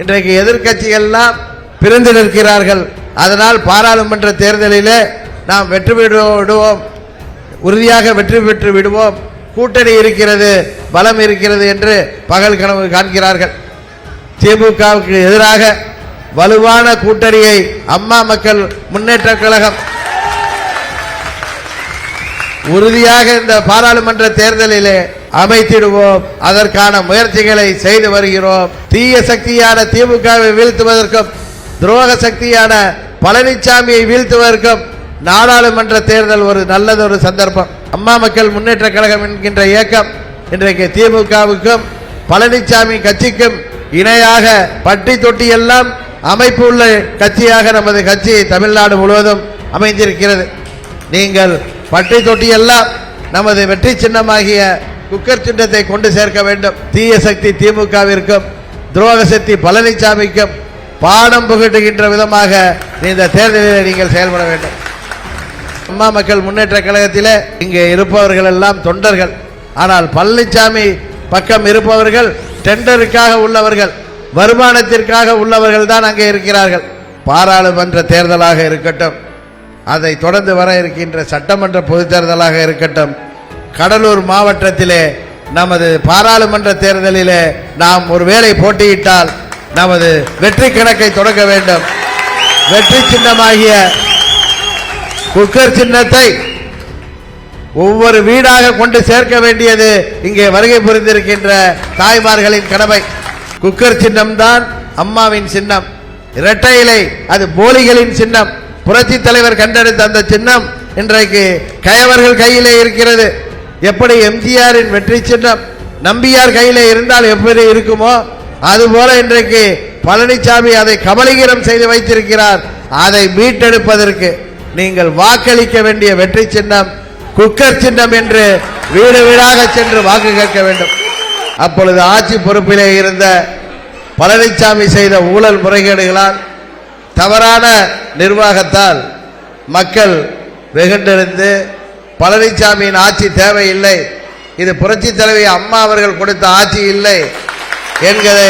இன்றைக்கு எதிர்க்கட்சிகள்லாம் பிரிந்து நிற்கிறார்கள். அதனால் பாராளுமன்ற தேர்தலிலே நாம் வெற்றி விடுவோம். உறுதியாக வெற்றி பெற்று விடுவோம். கூட்டணி இருக்கிறது பலம் இருக்கிறது என்று பகல் கனவு காண்கிறார்கள். திமுகவுக்கு எதிராக வலுவான கூட்டணியை அம்மா மக்கள் முன்னேற்ற கழகம் உறுதியாக இந்த பாராளுமன்ற தேர்தலிலே அமைத்திடுவோம். அதற்கான முயற்சிகளை செய்து வருகிறோம். தீய சக்தியான திமுகவை வீழ்த்துவதற்கும் துரோக சக்தியான பழனிசாமியை வீழ்த்துவதற்கும் நாடாளுமன்ற தேர்தல் ஒரு நல்லதொரு சந்தர்ப்பம். அம்மா மக்கள் முன்னேற்ற கழகம் என்கின்ற இயக்கம் இன்றைக்கு திமுகவுக்கும் பழனிசாமி கட்சிக்கும் இணையாக பட்டி தொட்டி எல்லாம் அமைப்பு உள்ள கட்சியாக நமது கட்சி தமிழ்நாடு முழுவதும் அமைந்திருக்கிறது. நீங்கள் பட்டி தொட்டி எல்லாம் நமது வெற்றி சின்னமாகிய குக்கர் சின்னத்தை கொண்டு சேர்க்க வேண்டும். தீய சக்தி திமுகவிற்கும் துரோக சக்தி பழனிசாமிக்கும் பாடம் புகட்டுகின்ற விதமாக இந்த தேர்தலில் நீங்கள் செயல்பட வேண்டும். அம்மா மக்கள் முன்னேற்ற கழகத்தில் இங்கே இருப்பவர்கள் எல்லாம் தொண்டர்கள். ஆனால் பழனிசாமி பக்கம் இருப்பவர்கள் டெண்டருக்காக உள்ளவர்கள் வருமானத்திற்காக உள்ளவர்கள் தான் அங்கே இருக்கிறார்கள். பாராளுமன்ற தேர்தலாக இருக்கட்டும் அதை தொடர்ந்து வர இருக்கின்ற சட்டமன்ற பொதுத் தேர்தலாக இருக்கட்டும் கடலூர் மாவட்டத்திலே நமது பாராளுமன்ற தேர்தலிலே நாம் ஒருவேளை போட்டியிட்டால் நமது வெற்றி கணக்கை தொடங்க வேண்டும். வெற்றி சின்னமாகிய குக்கர் சின்னத்தை ஒவ்வொரு வீடாக கொண்டு சேர்க்க வேண்டியது இங்கே வருகை புரிந்திருக்கின்ற தாய்மார்களின் கடமை. குக்கர் சின்னம்தான் அம்மாவின் சின்னம். இரட்டை இலை அது போலிகளின் சின்னம். புரட்சி தலைவர் கண்டெடுத்த அந்த சின்னம் இன்றைக்கு கயவர்கள் கையிலே இருக்கிறது. எப்படி எம்ஜிஆரின் வெற்றி சின்னம் நம்பியார் கையிலே இருந்தால் எப்படி இருக்குமோ அதுபோல இன்றைக்கு பழனிசாமி அதை கபலீகரம் செய்து வைத்திருக்கிறார். அதை மீட்டெடுப்பதற்கு நீங்கள் வாக்களிக்க வேண்டிய வெற்றி சின்னம் குக்கர் சின்னம் என்று வீடு வீடாக சென்று வாக்கு கேட்க வேண்டும். அப்பொழுது ஆட்சி பொறுப்பிலே இருந்த பழனிசாமி செய்த ஊழல் முறைகேடுகளால் தவறான நிர்வாகத்தால் மக்கள் வெகுண்டிருந்து பழனிசாமியின் ஆட்சி தேவையில்லை. இது புரட்சி தலைவி அம்மா அவர்கள் கொடுத்த ஆட்சி இல்லை என்கிறதை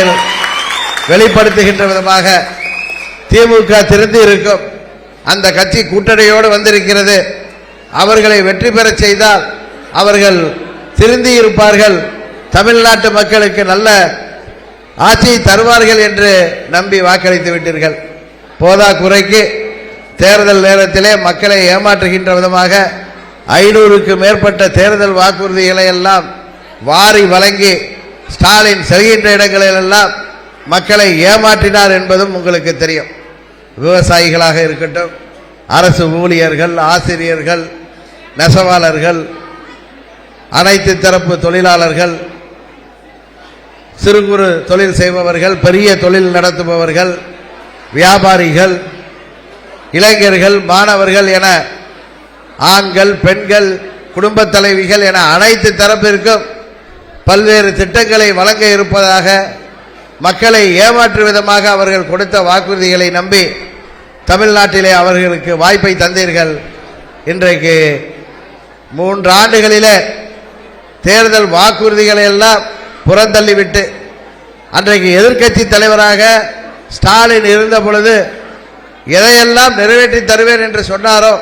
வெளிப்படுத்துகின்ற விதமாக திமுக திருந்தி இருக்கும். அந்த கட்சி கூட்டணியோடு வந்திருக்கிறது. அவர்களை வெற்றி பெறச் செய்தால் அவர்கள் திருந்தி இருப்பார்கள். தமிழ்நாட்டு மக்களுக்கு நல்ல ஆட்சியை தருவார்கள் என்று நம்பி வாக்களித்து விட்டீர்கள். போதா குறைக்கு தேர்தல் நேரத்திலே மக்களை ஏமாற்றுகின்ற விதமாக ஐநூறுக்கு மேற்பட்ட தேர்தல் வாக்குறுதிகளை எல்லாம் வாரி வழங்கி ஸ்டாலின் செல்கின்ற இடங்களிலெல்லாம் மக்களை ஏமாற்றினார் என்பதும் உங்களுக்கு தெரியும். விவசாயிகளாக இருக்கட்டும் அரசு ஊழியர்கள் ஆசிரியர்கள் நெசவாளர்கள் அனைத்து தரப்பு தொழிலாளர்கள் சிறு குறு தொழில் செய்பவர்கள் பெரிய தொழில் நடத்துபவர்கள் வியாபாரிகள் இளைஞர்கள் மாணவர்கள் என ஆண்கள் பெண்கள் குடும்ப தலைவிகள் என அனைத்து தரப்பிற்கும் பல்வேறு திட்டங்களை வழங்க இருப்பதாக மக்களை ஏமாற்றும் விதமாக அவர்கள் கொடுத்த வாக்குறுதிகளை நம்பி தமிழ்நாட்டிலே அவர்களுக்கு வாய்ப்பை தந்தீர்கள். இன்றைக்கு மூன்று ஆண்டுகளிலே தேர்தல் வாக்குறுதிகளை எல்லாம் புறந்தள்ளிவிட்டு அன்றைக்கு எதிர்க்கட்சி தலைவராக ஸ்டாலின் இருந்த பொழுது எதையெல்லாம் நிறைவேற்றி தருவேன் என்று சொன்னாரோ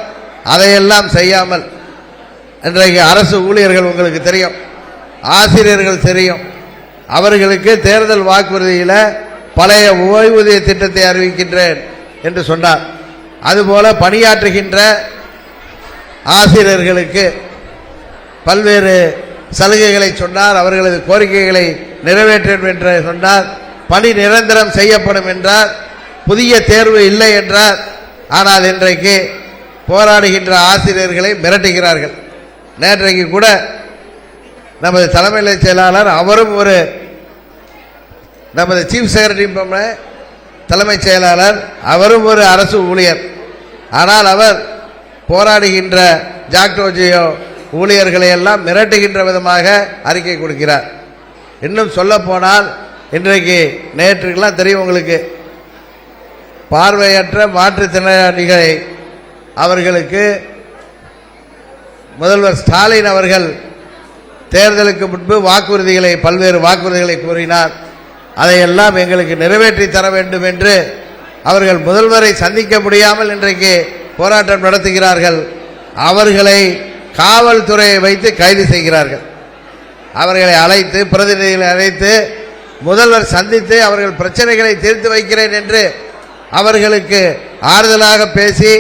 அதையெல்லாம் செய்யாமல் இன்றைக்கு அரசு ஊழியர்கள் உங்களுக்கு தெரியும் ஆசிரியர்கள் தெரியும். அவர்களுக்கு தேர்தல் வாக்குறுதியில் பழைய ஓய்வூதிய திட்டத்தை அறிவிக்கின்றேன் என்று சொன்னார். அதுபோல பணியாற்றுகின்ற ஆசிரியர்களுக்கு பல்வேறு சலுகைகளை சொன்னார் அவர்களது கோரிக்கைகளை நிறைவேற்றும் என்று சொன்னார். பணி நிரந்தரம் செய்யப்படும் என்றார் புதிய தேர்வு இல்லை என்றார் ஆனால் இன்றைக்கு போராடுகின்ற ஆசிரியர்களை மிரட்டுகிறார்கள். நேற்றைக்கு கூட நமது தலைமை செயலாளர் அவரும் ஒரு நமது சீஃப் செக்ரட்டரி தலைமைச் செயலாளர் அவரும் ஒரு அரசு ஊழியர். ஆனால் அவர் போராடுகின்ற ஜாக்டோஜியோ ஊழியர்களை எல்லாம் மிரட்டுகின்ற விதமாக அறிக்கை கொடுக்கிறார். இன்னும் சொல்ல போனால் இன்றைக்கு நேற்றுக்கெல்லாம் தெரியும் உங்களுக்கு. பார்வையற்ற மாற்றுத்திறனாளிகளை அவர்களுக்கு முதல்வர் ஸ்டாலின் அவர்கள் தேர்தலுக்கு முன்பு வாக்குறுதிகளை பல்வேறு வாக்குறுதிகளை கூறினார். அதையெல்லாம் எங்களுக்கு நிறைவேற்றி தர வேண்டும் என்று அவர்கள் முதல்வரை சந்திக்க முடியாமல் இன்றைக்கு போராட்டம் நடத்துகிறார்கள். அவர்களை காவல்துறையை வைத்து கைது செய்கிறார்கள். அவர்களை அழைத்து பிரதிநிதிகளை அழைத்து முதல்வர் சந்தித்து அவர்கள் பிரச்சனைகளை தீர்த்து வைக்கிறேன் என்று அவர்களுக்கு ஆறுதலாக பேசி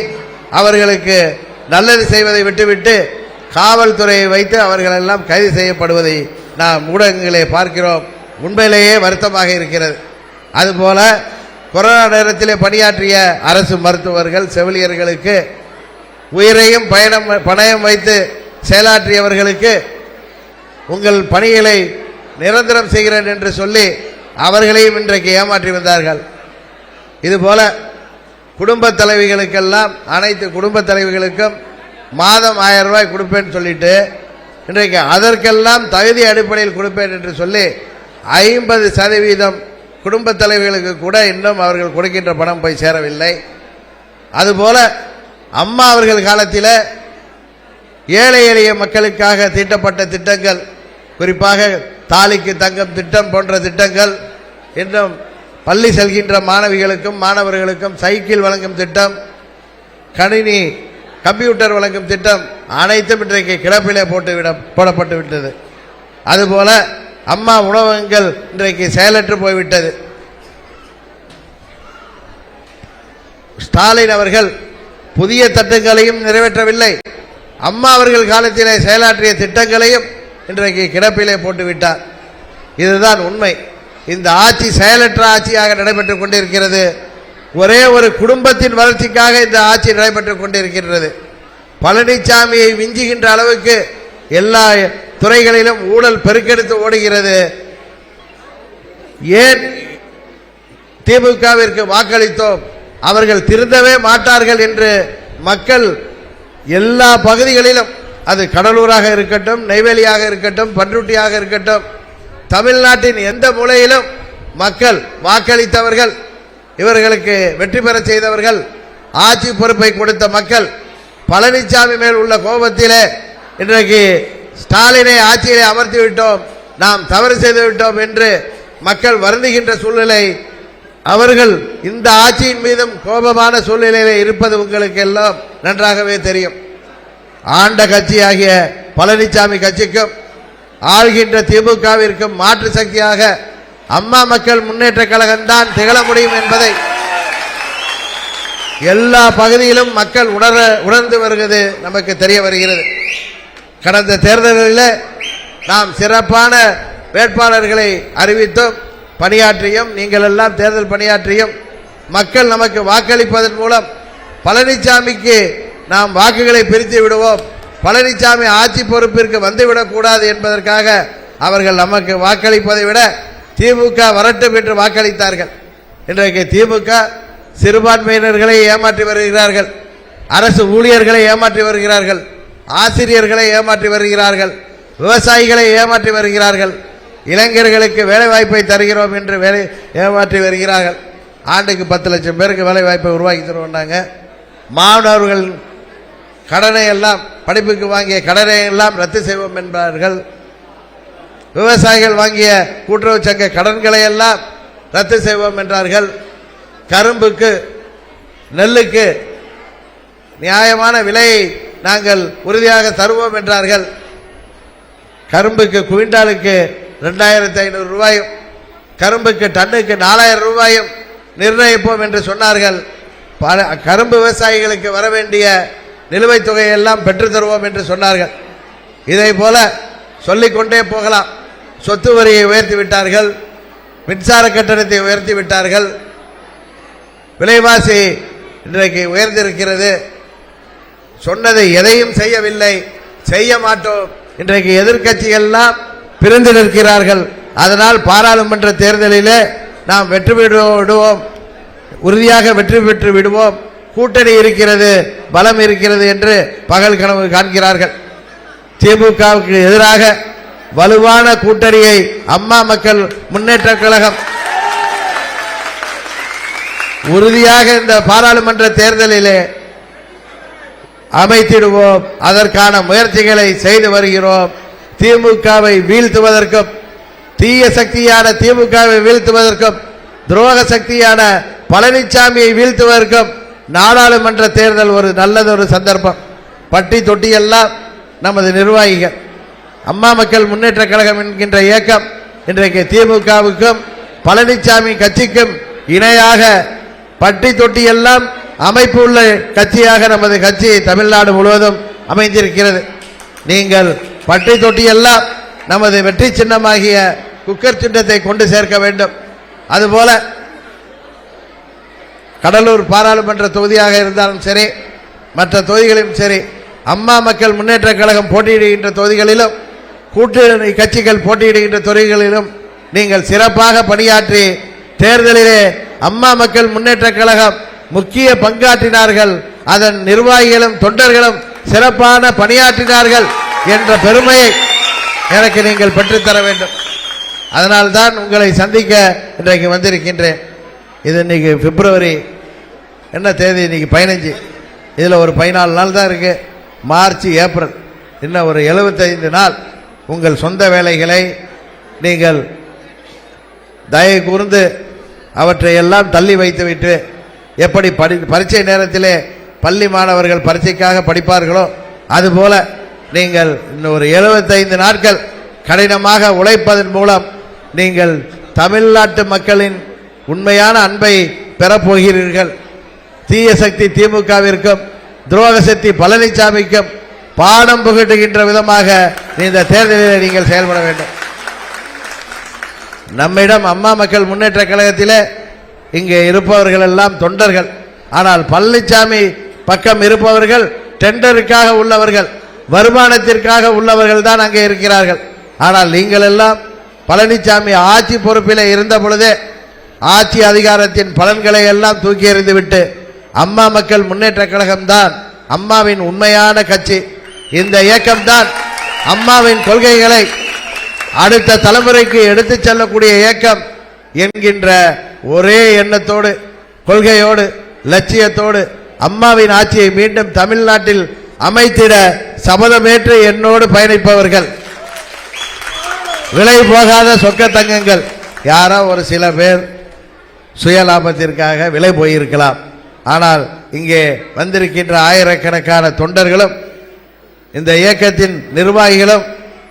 அவர்களுக்கு நல்லது செய்வதை விட்டுவிட்டு காவல்துறையை வைத்து அவர்களெல்லாம் கைது செய்யப்படுவதை நாம் ஊடகங்களே பார்க்கிறோம். உண்மையிலேயே வருத்தமாக இருக்கிறது. அதுபோல கொரோனா நேரத்திலே பணியாற்றிய அரசு மருத்துவர்கள் செவிலியர்களுக்கு உயிரையும் பயணம் பணயம் வைத்து செயலாற்றியவர்களுக்கு உங்கள் பணிகளை நிரந்தரம் செய்கிறேன் என்று சொல்லி அவர்களையும் இன்றைக்கு ஏமாற்றி வந்தார்கள். இதுபோல குடும்ப தலைவிகளுக்கெல்லாம் அனைத்து குடும்ப தலைவிகளுக்கும் மாதம் ஆயிரம் ரூபாய் கொடுப்பேன்னு சொல்லிட்டு இன்றைக்கு அதற்கெல்லாம் தகுதி அடிப்படையில் கொடுப்பேன் என்று சொல்லி ஐம்பது சதவீதம் குடும்ப தலைவிகளுக்கு கூட இன்னும் அவர்கள் கொடுக்கின்ற பணம் போய் சேரவில்லை. அதுபோல அம்மா அவர்கள் காலத்தில் ஏழை எளிய மக்களுக்காக தீட்டப்பட்ட திட்டங்கள் குறிப்பாக தாலிக்கு தங்கம் திட்டம் போன்ற திட்டங்கள் இன்றும் பள்ளி செல்கின்ற மாணவிகளுக்கும் மாணவர்களுக்கும் சைக்கிள் வழங்கும் திட்டம் கணினி கம்ப்யூட்டர் வழங்கும் திட்டம் அனைத்தும் இன்றைக்கு கிடப்பிலே போட்டுவிட போடப்பட்டு விட்டது. அதுபோல அம்மா உணவகங்கள் இன்றைக்கு செயலற்று போய்விட்டது. ஸ்டாலின் அவர்கள் புதிய திட்டங்களையும் நிறைவேற்றவில்லை. அம்மா அவர்கள் காலத்திலே செயலாற்றிய திட்டங்களையும் இன்றைக்கு கிடப்பிலே போட்டு விட்டார் இதுதான் உண்மை. இந்த ஆட்சி செயலற்ற ஆட்சியாக நடைபெற்றுக் கொண்டிருக்கிறது. ஒரே ஒரு குடும்பத்தின் வளர்ச்சிக்காக இந்த ஆட்சி நடைபெற்றுக் கொண்டிருக்கின்றது. பழனிசாமியை விஞ்சுகின்ற அளவுக்கு எல்லா துறைகளிலும் ஊழல் பெருக்கெடுத்து ஓடுகிறது. ஏன் திமுகவிற்கு வாக்களித்தோம்? அவர்கள் திருந்தவே மாட்டார்கள் என்று மக்கள் எல்லா பகுதிகளிலும் அது கடலூராக இருக்கட்டும் நெய்வேலியாக இருக்கட்டும் பன்ருட்டியாக இருக்கட்டும் தமிழ்நாட்டின் எந்த மூலையிலும் மக்கள் வாக்களித்தவர்கள் இவர்களுக்கு வெற்றி பெற செய்தவர்கள் ஆட்சி பொறுப்பை கொடுத்த மக்கள் பழனிசாமி மேல் உள்ள கோபத்திலே இன்றைக்கு ஸ்டாலினை ஆட்சியிலே அமர்த்தி விட்டோம் நாம் தவறு செய்து விட்டோம் என்று மக்கள் வருந்துகின்ற சூழ்நிலை அவர்கள் இந்த ஆட்சியின் மீதும் கோபமான சூழ்நிலையிலே இருப்பது உங்களுக்கு எல்லாம் நன்றாகவே தெரியும். ஆண்ட கட்சியாகிய பழனிசாமி கட்சிக்கும் ஆள்கின்ற திமுகவிற்கும் மாற்று சக்தியாக அம்மா மக்கள் முன்னேற்ற கழகம்தான் திகழ முடியும் என்பதை எல்லா பகுதியிலும் மக்கள் உணர உணர்ந்து வருகிறது நமக்கு தெரிய வருகிறது. கடந்த தேர்தல்களில் நாம் சிறப்பான வேட்பாளர்களை அறிவித்தும். பணியாற்றியும் நீங்கள் எல்லாம் தேர்தல் பணியாற்றியும் மக்கள் நமக்கு வாக்களிப்பதன் மூலம் பழனிசாமிக்கு நாம் வாக்குகளை பிரித்து விடுவோம். பழனிசாமி ஆட்சி பொறுப்பிற்கு வந்துவிடக்கூடாது என்பதற்காக அவர்கள் நமக்கு வாக்களிப்பதை விட திமுக வரட்டும் என்று வாக்களித்தார்கள். இன்றைக்கு திமுக சிறுபான்மையினர்களை ஏமாற்றி வருகிறார்கள். அரசு ஊழியர்களை ஏமாற்றி வருகிறார்கள். ஆசிரியர்களை ஏமாற்றி வருகிறார்கள். விவசாயிகளை ஏமாற்றி வருகிறார்கள். இளைஞர்களுக்கு வேலை வாய்ப்பை தருகிறோம் என்று வேலை ஏமாற்றி வருகிறார்கள். ஆண்டுக்கு பத்து லட்சம் பேருக்கு வேலை வாய்ப்பை உருவாக்கி தருவோம்னாங்க. மாணவர்கள் கடனை எல்லாம் படிப்புக்கு வாங்கிய கடனை எல்லாம் ரத்து செய்வோம் என்பார்கள். விவசாயிகள் வாங்கிய கூட்டுறவு சங்க கடன்களை எல்லாம் ரத்து செய்வோம் என்றார்கள். கரும்புக்கு நெல்லுக்கு நியாயமான விலையை நாங்கள் உறுதியாக தருவோம் என்றார்கள். கரும்புக்கு குவிண்டாலுக்கு ரெண்டாயிரத்தி ஐநூறு ரூபாயும் கரும்புக்கு டன்னுக்கு நாலாயிரம் ரூபாயும் நிர்ணயிப்போம் என்று சொன்னார்கள். பல கரும்பு விவசாயிகளுக்கு வர வேண்டிய நிலுவைத் தொகையெல்லாம் பெற்றுத்தருவோம் என்று சொன்னார்கள். இதை போல சொல்லிக்கொண்டே போகலாம். சொத்து வரியை உயர்த்தி விட்டார்கள். மின்சார கட்டணத்தை உயர்த்தி விட்டார்கள். விலைவாசி இன்றைக்கு உயர்ந்திருக்கிறது. சொன்னதை எதையும் செய்யவில்லை. செய்ய மாட்டோம். இன்றைக்கு எதிர்க்கட்சிகள்லாம் பிரிந்து நிற்கிறார்கள். அதனால் பாராளுமன்ற தேர்தலிலே நாம் வெற்றி பெறு விடுவோம் உறுதியாக வெற்றி பெற்று விடுவோம் கூட்டணி இருக்கிறது பலம் இருக்கிறது என்று பகல் கனவு காண்கிறார்கள். திமுகவுக்கு எதிராக வலுவான கூட்டணியை அம்மா மக்கள் முன்னேற்ற கழகம். உறுதியாக இந்த பாராளுமன்ற தேர்தலிலே அமைத்திடுவோம். அதற்கான முயற்சிகளை செய்து வருகிறோம். திமுகவை வீழ்த்துவதற்கும் தீய சக்தியான திமுகவை வீழ்த்துவதற்கும் துரோக சக்தியான பழனிசாமியை வீழ்த்துவதற்கும் நாடாளுமன்ற தேர்தல் ஒரு நல்லது ஒரு சந்தர்ப்பம். பட்டி தொட்டியெல்லாம் நமது நிர்வாகிகள். அம்மா மக்கள் முன்னேற்ற கழகம் என்கின்ற இயக்கம் இன்றைக்கு திமுகவுக்கும் பழனிசாமி கட்சிக்கும் இணையாக பட்டி தொட்டியெல்லாம் அமைப்பு உள்ள கட்சியாக நமது கட்சி தமிழ்நாடு முழுவதும் அமைந்திருக்கிறது. நீங்கள் பட்டி தொட்டியெல்லாம் நமது வெற்றி சின்னமாகிய குக்கர் சின்னத்தை கொண்டு சேர்க்க வேண்டும். அதுபோல கடலூர் பாராளுமன்ற தொகுதியாக இருந்தாலும் சரி மற்ற தொகுதிகளிலும் சரி அம்மா மக்கள் முன்னேற்ற கழகம் போட்டியிடுகின்ற தொகுதிகளிலும் கூட்டணி கட்சிகள் போட்டியிடுகின்ற தொகுதிகளிலும் நீங்கள் சிறப்பாக பணியாற்றி தேர்தலிலே அம்மா மக்கள் முன்னேற்ற கழகம் முக்கிய பங்காற்றினார்கள். அதன் நிர்வாகிகளும் தொண்டர்களும் சிறப்பான பணியாற்றினார்கள் என்ற பெருமையை எனக்கு நீங்கள் பெற்றுத்தர வேண்டும். அதனால்தான் உங்களை சந்திக்க இன்றைக்கு வந்திருக்கின்றேன். இது இன்னைக்கு பிப்ரவரி என்ன தேதி? இன்றைக்கி பதினஞ்சு. இதில் ஒரு பதினாலு நாள் தான் இருக்குது மார்ச் ஏப்ரல். இன்னும் ஒரு எழுபத்தைந்து நாள் உங்கள் சொந்த வேலைகளை நீங்கள் தயவு கூர்ந்து அவற்றை எல்லாம் தள்ளி வைத்துவிட்டு எப்படி படி பரீட்சை நேரத்திலே பள்ளி மாணவர்கள் பரீட்சைக்காக படிப்பார்களோ அதுபோல நீங்கள் இன்னும் ஒரு எழுபத்தைந்து நாட்கள் கடினமாக உழைப்பதன் மூலம் நீங்கள் தமிழ்நாட்டு மக்களின் உண்மையான அன்பை பெறப்போகிறீர்கள். தீய சக்தி திமுகவிற்கும் துரோக சக்தி பழனிசாமிக்கும் பாடம் புகட்டுகின்ற விதமாக இந்த தேர்தலில் நீங்கள் செயல்பட வேண்டும். நம்மிடம் அம்மா மக்கள் முன்னேற்ற கழகத்திலே இங்கே இருப்பவர்கள் எல்லாம் தொண்டர்கள். ஆனால் பழனிசாமி பக்கம் இருப்பவர்கள் டெண்டருக்காக உள்ளவர்கள் வருமானத்திற்காக உள்ளவர்கள் தான் அங்கே இருக்கிறார்கள். ஆனால் நீங்கள் எல்லாம் பழனிசாமி ஆட்சி பொறுப்பில் இருந்த பொழுதே ஆட்சி அதிகாரத்தின் பலன்களை எல்லாம் தூக்கி எறிந்துவிட்டு அம்மா மக்கள் முன்னேற்ற கழகம் தான் அம்மாவின் உண்மையான கட்சி. இந்த இயக்கம்தான் அம்மாவின் கொள்கைகளை அடுத்த தலைமுறைக்கு எடுத்துச் செல்லக்கூடிய இயக்கம் என்கின்ற ஒரே எண்ணத்தோடு கொள்கையோடு லட்சியத்தோடு அம்மாவின் ஆட்சியை மீண்டும் தமிழ்நாட்டில் அமைத்திட சபதமேற்று என்னோடு பயணிப்பவர்கள். விலை போகாத சொக்க தங்கங்கள். யாரோ ஒரு சில பேர் சுயலாபத்திற்காக விலை போயிருக்கலாம். ஆனால் இங்கே வந்திருக்கின்ற ஆயிரக்கணக்கான தொண்டர்களும் இந்த இயக்கத்தின் நிர்வாகிகளும்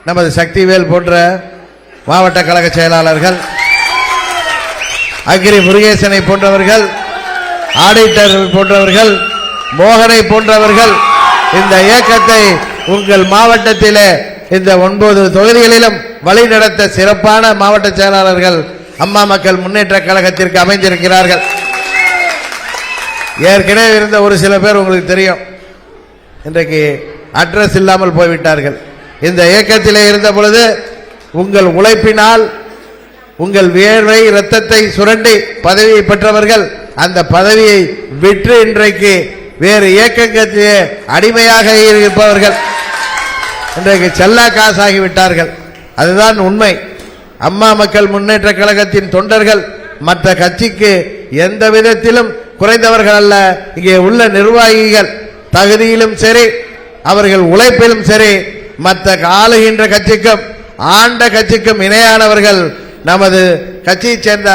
நமது சக்திவேல் போன்ற மாவட்ட கழக செயலாளர்கள் அக்ரி முருகேசனை போன்றவர்கள் ஆடிட்டர் போன்றவர்கள் மோகனை போன்றவர்கள் இந்த இயக்கத்தை உங்கள் மாவட்டத்திலே இந்த ஒன்பது தொகுதிகளிலும் வழிநடத்த சிறப்பான மாவட்ட செயலாளர்கள் அம்மா மக்கள் முன்னேற்ற கழகத்திற்கு அமைந்திருக்கிறார்கள். ஏற்கனவே இருந்த ஒரு சில பேர் உங்களுக்கு தெரியும். இன்றைக்கு அட்ரஸ் இல்லாமல் போய்விட்டார்கள். இந்த இயக்கத்திலே இருந்த பொழுது உங்கள் உழைப்பினால் உங்கள் வேர்வை இரத்தத்தை சுரண்டி பதவியை பெற்றவர்கள் அந்த பதவியை விற்று இன்றைக்கு வேறு இயக்கத்திலே அடிமையாக இருப்பவர்கள். இன்றைக்கு செல்லா காசாகிவிட்டார்கள் அதுதான் உண்மை. அம்மா மக்கள் முன்னேற்ற கழகத்தின் தொண்டர்கள் மற்ற கட்சிக்கு எந்த விதத்திலும் குறைந்தவர்கள் அல்ல. இங்கே உள்ள நிர்வாகிகள் தகுதியிலும் சரி அவர்கள் உழைப்பிலும் சரி மற்ற ஆளுகின்ற கட்சிக்கும் ஆண்ட கட்சிக்கும் இணையானவர்கள் நமது கட்சியைச் சேர்ந்த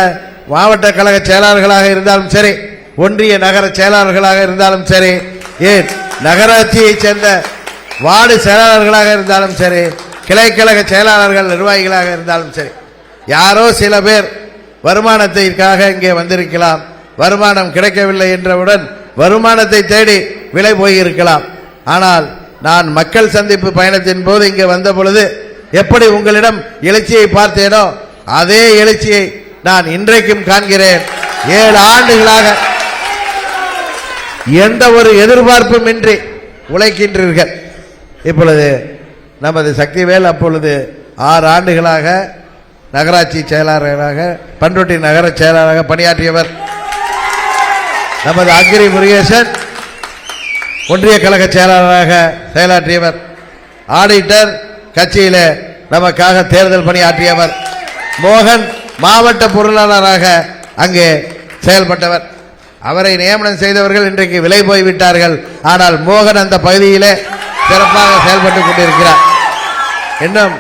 மாவட்ட கழக செயலாளர்களாக இருந்தாலும் சரி ஒன்றிய நகர செயலாளர்களாக இருந்தாலும் சரி ஏன் நகராட்சியைச் சேர்ந்த வார்டு செயலாளர்களாக இருந்தாலும் சரி கிளைக்கழக செயலாளர்கள் நிர்வாகிகளாக இருந்தாலும் சரி யாரோ சில பேர் வருமானத்திற்காக இங்கே வந்திருக்கலாம். வருமானம் கிடைக்கவில்லை என்றவுடன் வருமானத்தை தேடி விலை போயிருக்கலாம். ஆனால் நான் மக்கள் சந்திப்பு பயணத்தின் போது இங்கே வந்த பொழுது எப்படி உங்களிடம் எழுச்சியை பார்த்தேனோ அதே எழுச்சியை நான் இன்றைக்கும் காண்கிறேன். ஏழு ஆண்டுகளாக எந்த ஒரு எதிர்பார்ப்பும் இன்றி உழைக்கின்றீர்கள். இப்பொழுது நமது சக்திவேல் அப்பொழுது ஆறு ஆண்டுகளாக நகராட்சி செயலாளராக பண்ருட்டி நகர செயலாளராக பணியாற்றியவர். நமது அக்ரி முருகேசன் ஒன்றிய கழக செயலாளராக செயலாற்றியவர் ஆடிட்டர் கட்சியிலே நமக்காக தேர்தல் பணியாற்றியவர் மோகன் மாவட்ட பொருளாளராக அங்கே செயல்பட்டவர். அவரை நியமனம் செய்தவர்கள் இன்றைக்கு விலை போய்விட்டார்கள். ஆனால் மோகன் அந்த பகுதியிலே சிறப்பாக செயல்பட்டு கொண்டிருக்கிறார். இன்னும்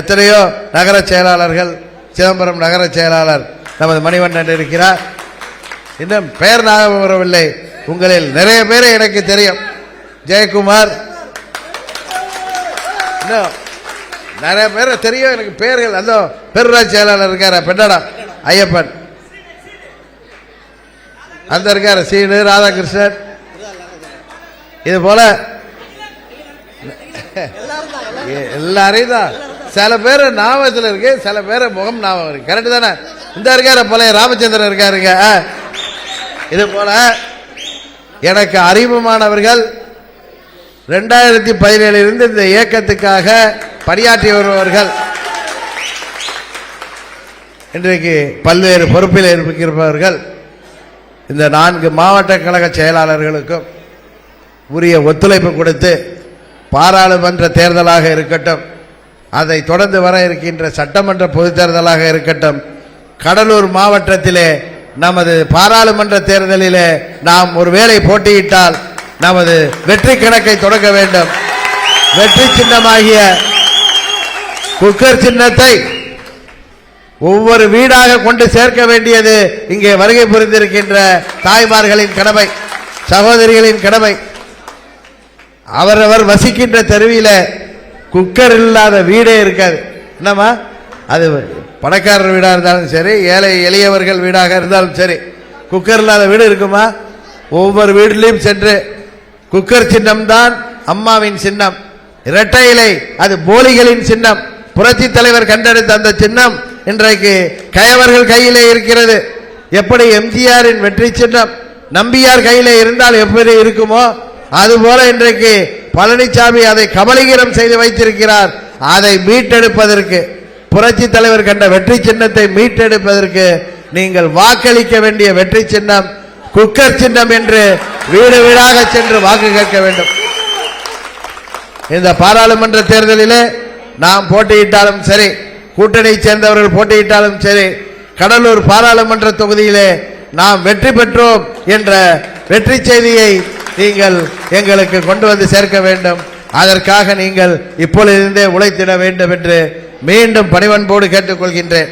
எத்தனையோ நகர செயலாளர்கள் சிதம்பரம் நகர செயலாளர் நமது மணிவண்ணன் இருக்கிறார். இன்னும் பெயர் ஞாபகம் வரவில்லை. உங்களில் நிறைய பேரை எனக்கு தெரியும். ஜெயக்குமார். இன்னும் நிறைய பேரை தெரியும். எனக்கு பேர்கள் அந்த பெருராஜ் செயலாளர் இருக்கார பெண்ணடா ஐயப்பன். அந்த இருக்காரு சீனு ராதாகிருஷ்ணன். இது போல எல்லாரையும் தான். சில பேர் ஞாபகத்தில் இருக்கு சில பேர் முகம் ஞாபகம் இருக்கு. கரெக்டு தானே? இந்த இருக்காரு பழைய ராமச்சந்திரன் இருக்காருங்க இது போல எனக்கு அறிமுகமானவர்கள் ரெண்டாயிரத்தி பதினேழிலிருந்து இந்த இயக்கத்துக்காக பணியாற்றி வருபவர்கள். இன்றைக்கு பல்வேறு பொறுப்பில் இருப்பவர்கள் இந்த நான்கு மாவட்ட கழக செயலாளர்களுக்கும் உரிய ஒத்துழைப்பு கொடுத்து பாராளுமன்ற தேர்தலாக இருக்கட்டும் அதை தொடர்ந்து வர இருக்கின்ற சட்டமன்ற பொதுத்தேர்தலாக இருக்கட்டும் கடலூர் மாவட்டத்திலே நமது பாராளுமன்ற தேர்தலிலே நாம் ஒருவேளை போட்டியிட்டால் நமது வெற்றி கணக்கை தொடங்க வேண்டும். வெற்றி சின்னமாகிய குக்கர் சின்னத்தை ஒவ்வொரு வீடாக கொண்டு சேர்க்க வேண்டியது இங்கே வருகை புரிந்திருக்கின்ற தாய்மார்களின் கடமை சகோதரிகளின் கடமை. அவரவர் வசிக்கின்ற தெருவில குக்கர் இல்லாத வீடே இருக்காது. என்னம்மா? அது பணக்காரர் வீடாக இருந்தாலும் சரி ஏழை எளியவர்கள் வீடாக இருந்தாலும் சரி குக்கர் இல்லாத வீடு இருக்குமா? ஒவ்வொரு வீட்டிலையும் சென்று குக்கர் சின்னம்தான் அம்மாவின் சின்னம். இரட்டை இலை அது போலிகளின் சின்னம். புரட்சி தலைவர் கண்டெடுத்த அந்த சின்னம் இன்றைக்கு கயவர்கள் கையிலே இருக்கிறது. எப்படி எம்ஜிஆரின் வெற்றி சின்னம்? நம்பியார் கையிலே இருந்தால் எப்படி இருக்குமோ? அதுபோல இன்றைக்கு பழனிசாமி அதை கபலீகரம் செய்து வைத்திருக்கிறார். அதை மீட்டெடுப்பதற்கு புரட்சி தலைவர் கண்ட வெற்றி சின்னத்தை மீட்டெடுப்பதற்கு நீங்கள் வாக்களிக்க வேண்டிய வெற்றி சின்னம் குக்கர் சின்னம் என்று வீடு வீடாக சென்று வாக்கு கேட்க வேண்டும். இந்த பாராளுமன்ற தேர்தலிலே நாம் போட்டியிட்டாலும் சரி கூட்டணி சேர்ந்தவர்கள் போட்டியிட்டாலும் சரி கடலூர் பாராளுமன்ற தொகுதியிலே நாம் வெற்றி பெற்றோம் என்ற வெற்றி செய்தியை நீங்கள் எங்களுக்கு கொண்டு வந்து சேர்க்க வேண்டும். அதற்காக நீங்கள் இப்பொழுதிருந்தே உழைத்திட வேண்டும் என்று மீண்டும் பணிவன்போடு கேட்டுக்கொள்கின்றேன்.